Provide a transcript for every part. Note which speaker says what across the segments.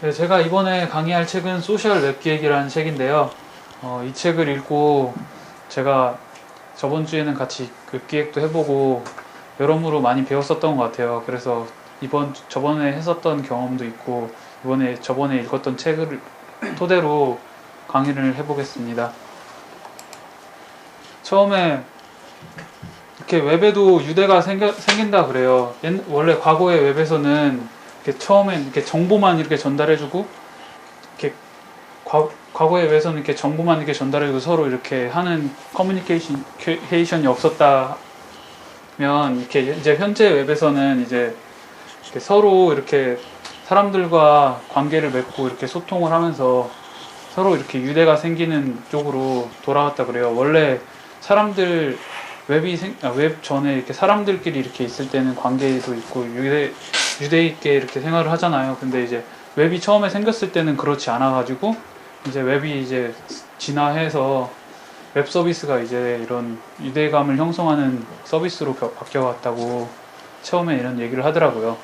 Speaker 1: 네, 제가 이번에 강의할 책은 소셜 웹 기획이라는 책인데요. 어, 이 책을 읽고 제가 저번 주에는 같이 그 기획도 해보고 여러모로 많이 배웠었던 것 같아요. 그래서 이번 저번에 했었던 경험도 있고 이번에 저번에 읽었던 책을 토대로 강의를 해보겠습니다. 처음에 이렇게 웹에도 유대가 생겨, 생긴다 그래요. 옛- 원래 과거의 웹에서는 이렇게 처음엔 이렇게 정보만 이렇게 전달해주고 이렇게 과, 과거의 웹에서는 이렇게 정보만 이렇게 전달해주고 서로 이렇게 하는 커뮤니케이션 케이션이 없었다면 이렇게 이제 현재 웹에서는 이제 이렇게 서로 이렇게 사람들과 관계를 맺고 이렇게 소통을 하면서 서로 이렇게 유대가 생기는 쪽으로 돌아왔다 그래요. 원래 사람들 웹이 생, 아, 웹 전에 이렇게 사람들끼리 이렇게 있을 때는 관계도 있고 유대 유대 있게 이렇게 생활을 하잖아요. 근데 이제 웹이 처음에 생겼을 때는 그렇지 않아 가지고 이제 웹이 이제 진화해서 웹 서비스가 이제 이런 유대감을 형성하는 서비스로 겨- 바뀌어왔다고 처음에 이런 얘기를 하더라고요.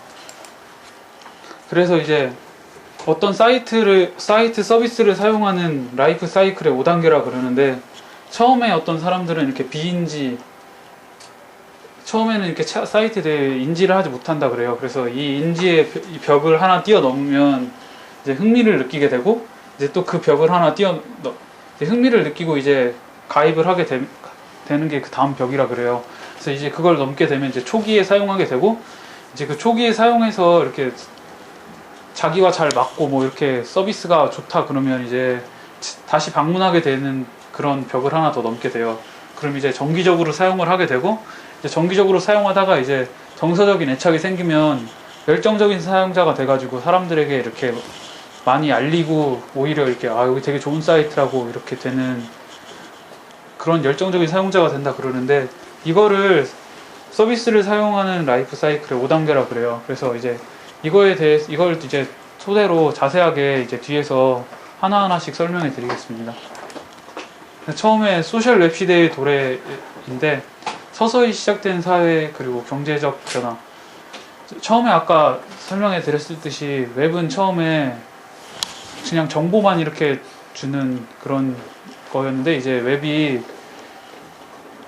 Speaker 1: 그래서 이제 어떤 사이트를 사이트 서비스를 사용하는 라이프 사이클의 5단계라 그러는데 처음에 어떤 사람들은 이렇게 비인지 처음에는 이렇게 차- 사이트에 대해 인지를 하지 못한다 그래요. 그래서 이 인지의 벽을 하나 뛰어넘으면 이제 흥미를 느끼게 되고 이제 또 그 벽을 하나 뛰어 흥미를 느끼고 이제 가입을 하게 되, 되는 게 그 다음 벽이라 그래요. 그래서 이제 그걸 넘게 되면 이제 초기에 사용하게 되고 이제 그 초기에 사용해서 이렇게 자기와 잘 맞고 뭐 이렇게 서비스가 좋다 그러면 이제 다시 방문하게 되는 그런 벽을 하나 더 넘게 돼요. 그럼 이제 정기적으로 사용을 하게 되고 정기적으로 사용하다가 이제 정서적인 애착이 생기면 열정적인 사용자가 돼가지고 사람들에게 이렇게 많이 알리고 오히려 이렇게 아 여기 되게 좋은 사이트라고 이렇게 되는 그런 열정적인 사용자가 된다 그러는데 이거를 서비스를 사용하는 라이프 사이클의 5단계라 그래요. 그래서 이제 이거에 대해 이걸 이제 토대로 자세하게 이제 뒤에서 하나하나씩 설명해 드리겠습니다. 처음에 소셜 웹 시대의 도래인데 서서히 시작된 사회 그리고 경제적 변화. 처음에 아까 설명해 드렸듯이 웹은 처음에 그냥 정보만 이렇게 주는 그런 거였는데 이제 웹이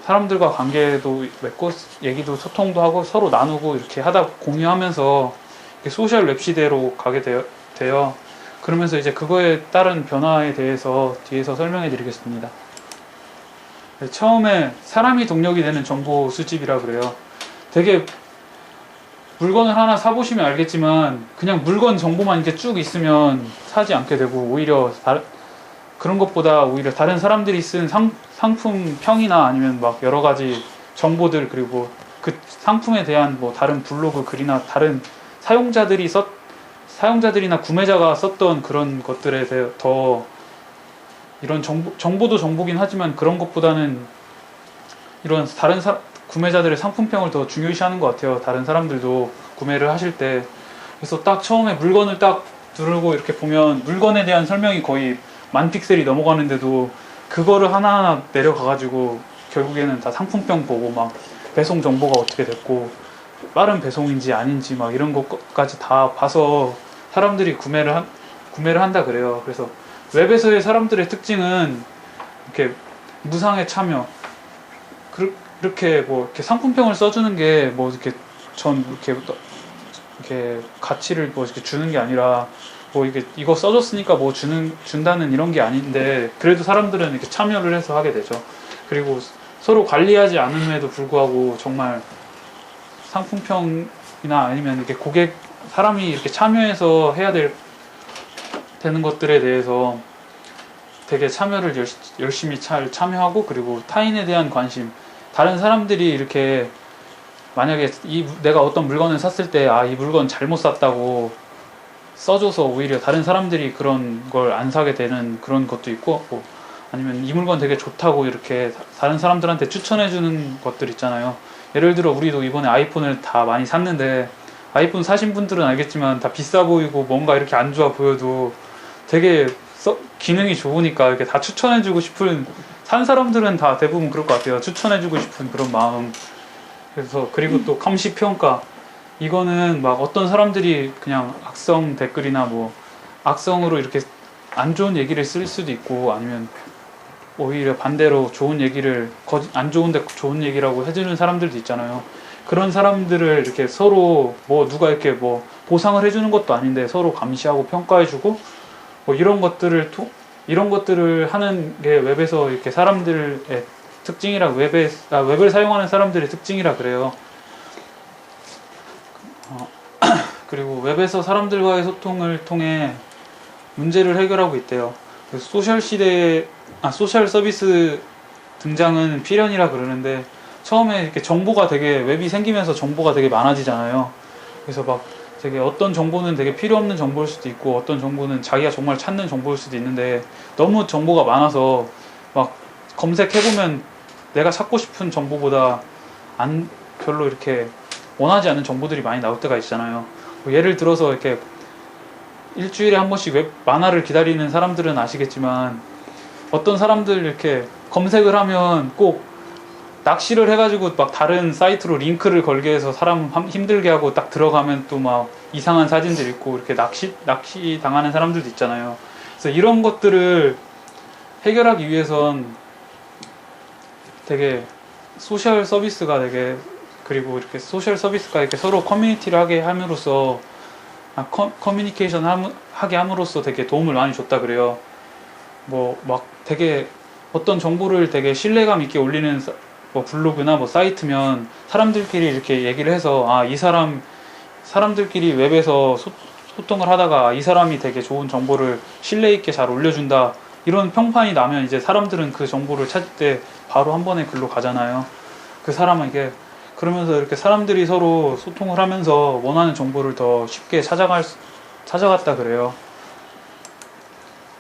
Speaker 1: 사람들과 관계도 맺고 얘기도 소통도 하고 서로 나누고 이렇게 하다 공유하면서 소셜 웹 시대로 가게 되어 그러면서 이제 그거에 따른 변화에 대해서 뒤에서 설명해 드리겠습니다. 네, 처음에 사람이 동력이 되는 정보 수집이라 그래요. 되게 물건을 하나 사보시면 알겠지만 그냥 물건 정보만 이렇게 쭉 있으면 사지 않게 되고 오히려 다, 그런 것보다 오히려 다른 사람들이 쓴 상, 상품 평이나 아니면 막 여러 가지 정보들 그리고 그 상품에 대한 뭐 다른 블로그 글이나 다른 사용자들이 썼 사용자들이나 구매자가 썼던 그런 것들에 대해 더 이런 정보, 정보도 정보긴 하지만 그런 것보다는 이런 다른 사, 구매자들의 상품평을 더 중요시하는 것 같아요. 다른 사람들도 구매를 하실 때 그래서 딱 처음에 물건을 딱 두르고 이렇게 보면 물건에 대한 설명이 거의 만 픽셀이 넘어가는데도 그거를 하나하나 내려가가지고 결국에는 다 상품평 보고 막 배송 정보가 어떻게 됐고 빠른 배송인지 아닌지 막 이런 것까지 다 봐서 사람들이 구매를 한, 구매를 한다 그래요. 그래서 웹에서의 사람들의 특징은 이렇게 무상의 참여 그- 그렇게 뭐 이렇게 상품평을 써주는 게 뭐 이렇게 전 이렇게 또 이렇게 가치를 뭐 이렇게 주는 게 아니라 뭐 이게 이거 써줬으니까 뭐 주는 준다는 이런 게 아닌데 그래도 사람들은 이렇게 참여를 해서 하게 되죠. 그리고 서로 관리하지 않음에도 불구하고 정말 상품평이나 아니면 이렇게 고객 사람이 이렇게 참여해서 해야 될 되는 것들에 대해서 되게 참여를 열, 열심히 잘 참여하고 그리고 타인에 대한 관심 다른 사람들이 이렇게 만약에 이 내가 어떤 물건을 샀을 때 아 이 물건 잘못 샀다고 써줘서 오히려 다른 사람들이 그런 걸 안 사게 되는 그런 것도 있고 뭐 아니면 이 물건 되게 좋다고 이렇게 다- 다른 사람들한테 추천해 주는 것들 있잖아요. 예를 들어 우리도 이번에 아이폰을 다 많이 샀는데 아이폰 사신 분들은 알겠지만 다 비싸 보이고 뭔가 이렇게 안 좋아 보여도 되게 써- 기능이 좋으니까 이렇게 다 추천해 주고 싶은 산 사람들은 다 대부분 그럴 것 같아요. 추천해 주고 싶은 그런 마음. 그래서 그리고 또 감시 평가 이거는 막 어떤 사람들이 그냥 악성 댓글이나 뭐 악성으로 이렇게 안 좋은 얘기를 쓸 수도 있고 아니면 오히려 반대로 좋은 얘기를 안 좋은데 좋은 얘기라고 해주는 사람들도 있잖아요. 그런 사람들을 이렇게 서로 뭐 누가 이렇게 뭐 보상을 해주는 것도 아닌데 서로 감시하고 평가해주고 뭐 이런 것들을 토, 이런 것들을 하는 게 웹에서 이렇게 사람들의 특징이라 웹에 아, 웹을 사용하는 사람들의 특징이라 그래요. 어, 그리고 웹에서 사람들과의 소통을 통해 문제를 해결하고 있대요. 그 소셜 시대 아 소셜 서비스 등장은 필연이라 그러는데 처음에 이렇게 정보가 되게 웹이 생기면서 정보가 되게 많아지잖아요. 그래서 막 되게 어떤 정보는 되게 필요 없는 정보일 수도 있고 어떤 정보는 자기가 정말 찾는 정보일 수도 있는데 너무 정보가 많아서 막 검색해보면 내가 찾고 싶은 정보보다 안 별로 이렇게 원하지 않는 정보들이 많이 나올 때가 있잖아요. 뭐 예를 들어서 이렇게 일주일에 한 번씩 웹 만화를 기다리는 사람들은 아시겠지만 어떤 사람들 이렇게 검색을 하면 꼭 낚시를 해가지고 막 다른 사이트로 링크를 걸게 해서 사람 함- 힘들게 하고 딱 들어가면 또 막 이상한 사진들 있고 이렇게 낚시 낚시 당하는 사람들도 있잖아요. 그래서 이런 것들을 해결하기 위해선 되게 소셜 서비스가 되게 그리고 이렇게 소셜 서비스가 이렇게 서로 커뮤니티를 하게 함으로써 아, 커, 커뮤니케이션 함, 하게 함으로써 되게 도움을 많이 줬다 그래요. 뭐 막 되게 어떤 정보를 되게 신뢰감 있게 올리는 사- 뭐 블로그나 뭐 사이트면 사람들끼리 이렇게 얘기를 해서 아 이 사람 사람들끼리 웹에서 소, 소통을 하다가 이 사람이 되게 좋은 정보를 신뢰 있게 잘 올려준다 이런 평판이 나면 이제 사람들은 그 정보를 찾을 때 바로 한 번에 글로 가잖아요. 그 사람에게 그러면서 이렇게 사람들이 서로 소통을 하면서 원하는 정보를 더 쉽게 찾아갈 수- 찾아갔다 그래요.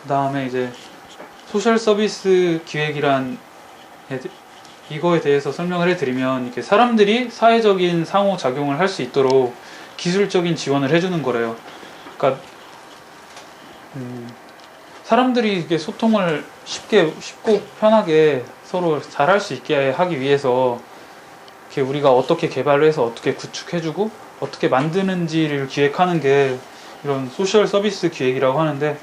Speaker 1: 그 다음에 이제 소셜 서비스 기획이란 이거에 대해서 설명을 해드리면 이렇게 사람들이 사회적인 상호 작용을 할 수 있도록 기술적인 지원을 해주는 거래요. 그러니까 음, 사람들이 이게 소통을 쉽게 쉽고 편하게 서로 잘 할 수 있게 하기 위해서 이렇게 우리가 어떻게 개발을 해서 어떻게 구축해주고 어떻게 만드는지를 기획하는 게 이런 소셜 서비스 기획이라고 하는데